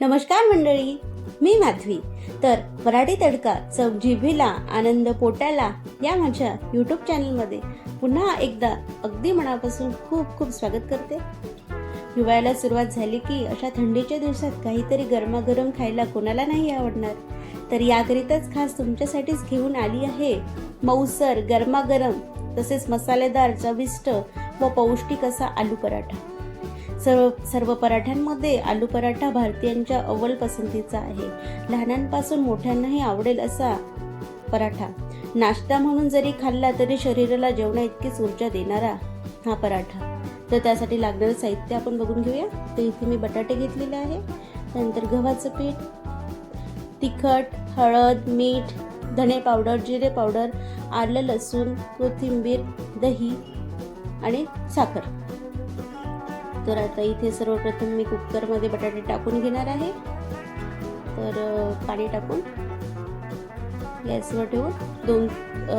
नमस्कार मंडळी मी माधवी. तर मराठी तडका चव जिभेला आनंद पोटाला या माझ्या यूट्यूब चॅनलमध्ये पुन्हा एकदा अगदी मनापासून खूप खूप स्वागत करते. हिवाळ्याला सुरुवात झाली की अशा थंडीच्या दिवसात काहीतरी गरमागरम खायला कोणाला नाही आवडणार. तर याकरिताच खास तुमच्यासाठीच घेऊन आली आहे मऊसर गरमागरम तसेच मसालेदार चविष्ट व पौष्टिक असा आलू पराठा. सर्व सर्व पराठ्यांमध्ये आलू पराठा भारतीयांच्या अव्वल पसंतीचा आहे. लहानांपासून मोठ्यांनाही आवडेल असा पराठा. नाश्ता म्हणून जरी खाल्ला तरी शरीराला जेवणा इतकीच ऊर्जा देणारा हा पराठा. तर त्यासाठी लागणारं साहित्य आपण बघून घेऊया. तर इथे मी बटाटे घेतलेले आहे. त्यानंतर गव्हाचं पीठ तिखट हळद मीठ धणे पावडर जिरे पावडर आलं लसूण कोथिंबीर दही आणि साखर. तर आता इथे सर्वप्रथम मी कुकरमध्ये बटाटे टाकून घेणार आहे. तर पाणी टाकून गॅसवर ठेवून दोन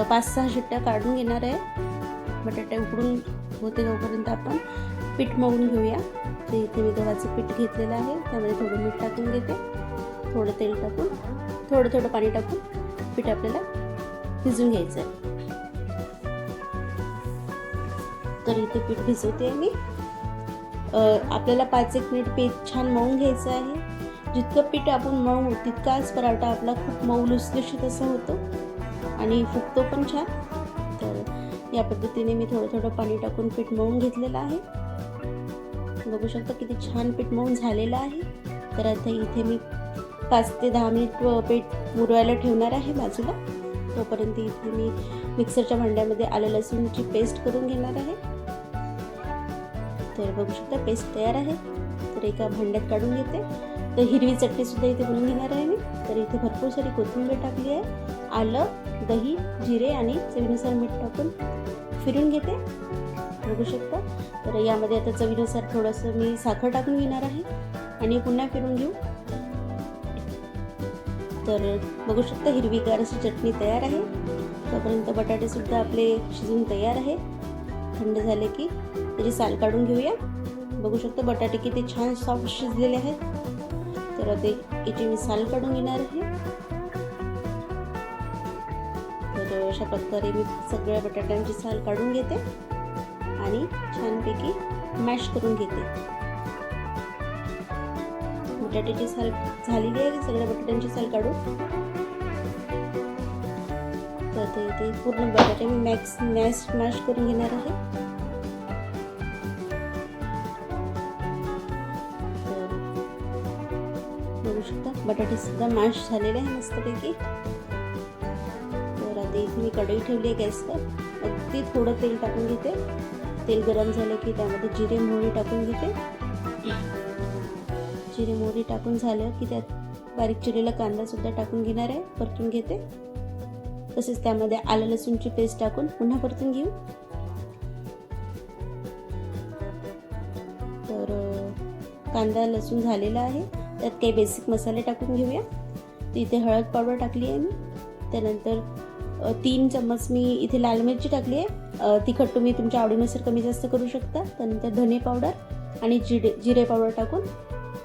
पाच सहा शिट्ट्या काढून घेणार आहे. बटाटे उकडून होते तोपर्यंत आपण पीठ मळून घेऊया. तर इथे मी गव्हाचं पीठ घेतलेलं आहे. त्यामध्ये थोडं मीठ टाकून घेते. थोडं तेल टाकून थोडं थोडं पाणी टाकून पीठ आपल्याला भिजून घ्यायचं आहे तर इथे पीठ भिजवते आहे मी. आपल्याला पाच एक मिनिट पीठ छान मळून घ्यायचं आहे. जितकं पीठ आपण मळू तितकाच पराठा आपला खूप मऊ लुसलुशीत असं होतो. आणि फुगतो पण छान. तर या पद्धतीने मी थोडं थोडं पाणी टाकून पीठ मळून घेतलेलं आहे. बघू शकता किती छान पीठ मळून झालेलं आहे. तर आता इथे मी पाच ते दहा मिनिट पीठ मुरवायला ठेवणार आहे बाजूला. तोपर्यंत इथे मी मिक्सरच्या भांड्यामध्ये आलं लसूणची पेस्ट करून घेणार आहे. तर बघू शकता पेस्ट तयार आहे. तर एका भांड्यात काढून घेते. तर हिरवी चटणी सुद्धा इथे बनवून घेणार आहे मी. तर इथे भरपूर सारी कोथिंबीर टाकली आहे. आलं दही जिरे आणि चवीनुसार मीठ टाकून फिरून घेते. बघू शकता. तर यामध्ये आता चवीनुसार थोडंसं मी साखर टाकून घेणार आहे. आणि पुन्हा फिरून घेऊ. तर बघू शकता हिरवीगार अशी चटणी तयार आहे. तोपर्यंत बटाटे सुद्धा आपले शिजून तयार आहे. थंड झाले की त्याची साल काढून घेऊया. बघू शकता बटाटे किती छान सॉफ्ट शिजलेले आहेत. तर आता याची मी साल काढून घेणार आहे. तर अशा प्रकारे मी सगळ्या बटाट्यांची साल काढून घेते आणि छानपैकी मॅश करून घेते. बटाट्याची साल झालेली आहे सगळ्या बटाट्यांची साल काढून. तर ते इथे पूर्ण बटाटे मी मॅक्स मॅश मॅश करून घेणार आहे. बटाटेसुद्धा बटाटे सुद्धा मॅश झालेले आहे मस्तपैकी. तर आता इथे मी कढई ठेवली आहे गॅसवर. अगदी थोडं तेल टाकून घेते. तेल गरम झालं की त्यामध्ये जिरे मोहरी टाकून घेते. जिरे मोहरी टाकून झालं की त्यात बारीक चिरलेला कांदा सुद्धा टाकून घेणार आहे. परतून घेते. तसेच त्यामध्ये आलं लसूणची पेस्ट टाकून पुन्हा परतून घेऊ. तर कांदा लसूण झालेला आहे. त्यात काही बेसिक मसाले टाकून घेऊया. इथे हळद पावडर टाकली आहे मी. त्यानंतर तीन चम्मच मी इथे लाल मिरची टाकली आहे. तिखट तुम्ही तुमच्या आवडीनुसार कमी जास्त करू शकता. त्यानंतर धने पावडर आणि जिरे जिरे पावडर टाकून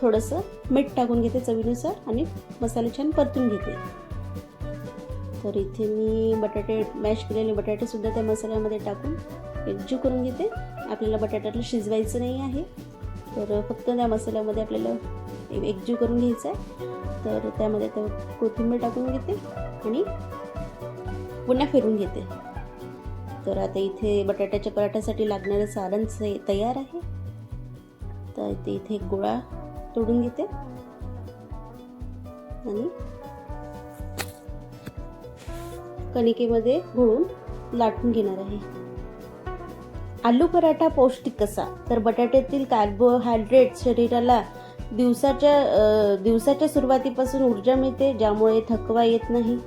थोडंसं मीठ टाकून घेते चवीनुसार आणि मसाले छान परतून घेते. तर इथे मी बटाटे मॅश केलेले बटाटेसुद्धा त्या मसाल्यामध्ये टाकून एकजीव करून घेते. आपल्याला बटाट्याला शिजवायचं नाही आहे. तर फक्त त्या मसाल्यामध्ये आपल्याला एकजीव करून घ्यायचं आहे. तर त्यामध्ये तर कोथिंबीर टाकून घेते आणि पुन्हा फिरून घेते. तर आता इथे बटाट्याच्या पराठ्यासाठी लागणारं सारण तयार आहे. तर ते इथे एक गोळा तोडून घेते. आणि कणिकेमध्ये घोळून लाटून घेणार आहे. आलू पराठा पौष्टिक कसा? तर बटाट्यातील कार्बोहायड्रेट शरीराला दिवसाच्या दिवसाच्या सुरुवातीपासून ऊर्जा मिळते ज्यामुळे थकवा येत नाही.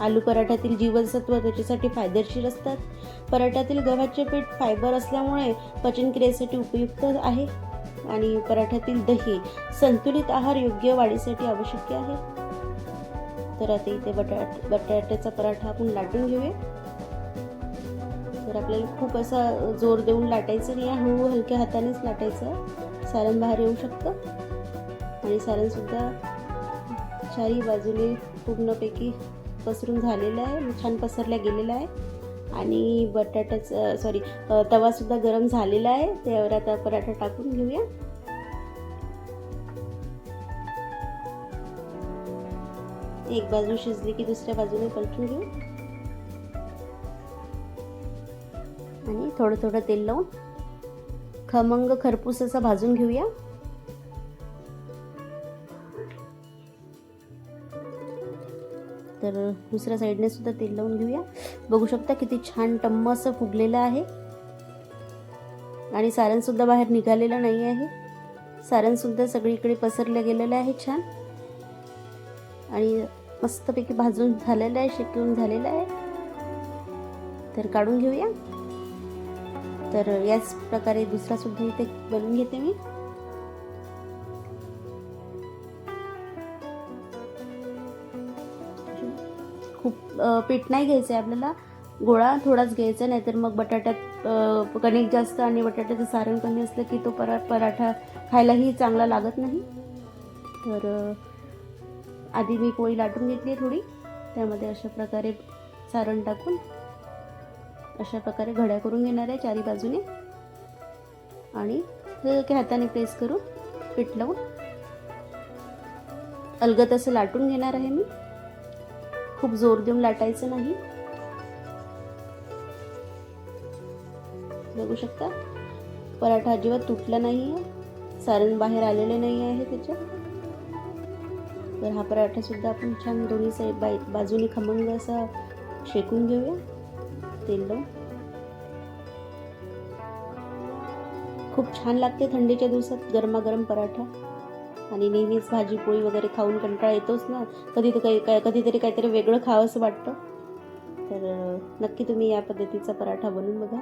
आलू पराठ्यातील जीवनसत्व त्वचेसाठी फायदेशीर असतात. पराठ्यातील गव्हाचे पीठ फायबर असल्यामुळे पचनक्रियेसाठी उपयुक्त आहे. आणि पराठ्यातील दही संतुलित आहार योग्य वाढीसाठी आवश्यक आहे. तर आता इथे बटाट बटाट्याचा पराठा आपण लाटून घेऊया. तर आपल्याला खूप असा जोर देऊन लाटायचं नाही हळू हलक्या हातानेच लाटायचं. सारण बाहेर येऊ शकतं. आणि सारणसुद्धा चारही बाजूने पूर्णपैकी पसरून झालेलं आहे. म्हणजे छान पसरल्या गेलेलं आहे. आणि बटाट्याचं सॉरी तवासुद्धा गरम झालेला आहे. त्यावर आता पराठा टाकून घेऊया. एक बाजू शिजली की दुसऱ्या बाजूने पलटून घेऊ. आणि थोडं थोडं तेल लावून खमंग खरपूस असा भाजून घेऊया. तर दुसऱ्या साईडने सुद्धा तेल लावून घेऊया. बघू शकता किती छान टम्म असं फुगलेलं आहे. आणि सारणसुद्धा बाहेर निघालेलं नाही आहे. सारणसुद्धा सगळीकडे पसरलं गेलेलं आहे छान. आणि मस्तपैकी भाजून झालेलं आहे शेकून झालेलं आहे. तर काढून घेऊया. तर याच प्रकारे दुसरा सुद्धा इथे बनवून घेते मी. खूप पीठ नाही घ्यायचं आहे आपल्याला. गोळा थोडाच घ्यायचा नाहीतर मग बटाट्यात कणिक जास्त आणि बटाट्याचं सारण कमी असलं की तो परा पराठा खायलाही चांगला लागत नाही. तर आधी मी पोळी लाटून घेतली आहे थोडी. त्यामध्ये अशा प्रकारे सारण टाकून अशा प्रकारे घड्या करून घेणार आहे चारी बाजूने. आणि हाताने प्रेस करून पीठ लावून अलगत असं लाटून घेणार आहे मी. खूप जोर देऊन लाटायचं नाही. बघू शकता. पराठा अजिबात तुटला नाही आहे सारण बाहेर आलेले नाही आहे त्याच्यात तर हा पराठा सुद्धा आपण छान दोन्ही साईड बाई बाजूने खमंग असा शेकून घेऊया. तेल लावून. खूप छान लागते थंडीच्या दिवसात गरमागरम पराठा. आणि नेहमीच भाजी पोळी वगैरे खाऊन कंटाळा येतोच ना. कधी तर काही काय कधीतरी काहीतरी वेगळं खावंसं वाटतं. तर नक्की तुम्ही या पद्धतीचा पराठा बनवून बघा.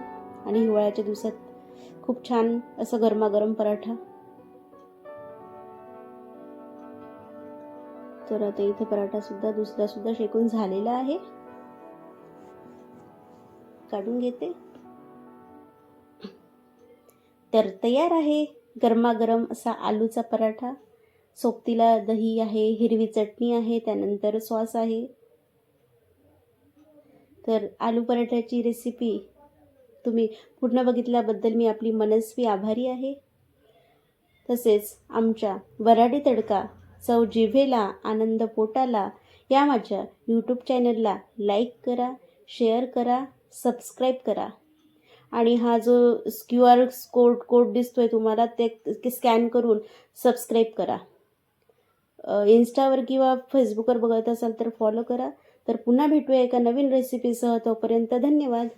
आणि हिवाळ्याच्या दिवसात खूप छान असं गरमागरम पराठा. तर आता इथे पराठा सुद्धा दुसरा सुद्धा शेकून झालेला आहे. काढून घेते. तर तयार आहे गरमागरम असा आलूचा पराठा. सोबतीला दही आहे हिरवी चटणी आहे त्यानंतर सॉस आहे. तर आलू पराठ्याची रेसिपी तुम्ही पूर्ण बघितल्याबद्दल मी आपली मनस्वी आभारी आहे. तसेच आमच्या वराडी तडका चव जिभेला आनंद पोटाला या माझ्या यूट्यूब चॅनलला लाईक करा शेअर करा सबस्क्राईब करा. आणि हा जो क्यू आर कोड कोड दिसतोय तुम्हाला ते स्कॅन करून सबस्क्राईब करा. इन्स्टावर किंवा फेसबुकवर बघत असाल तर फॉलो करा. तर पुन्हा भेटूया एका नवीन रेसिपीसह तोपर्यंत धन्यवाद.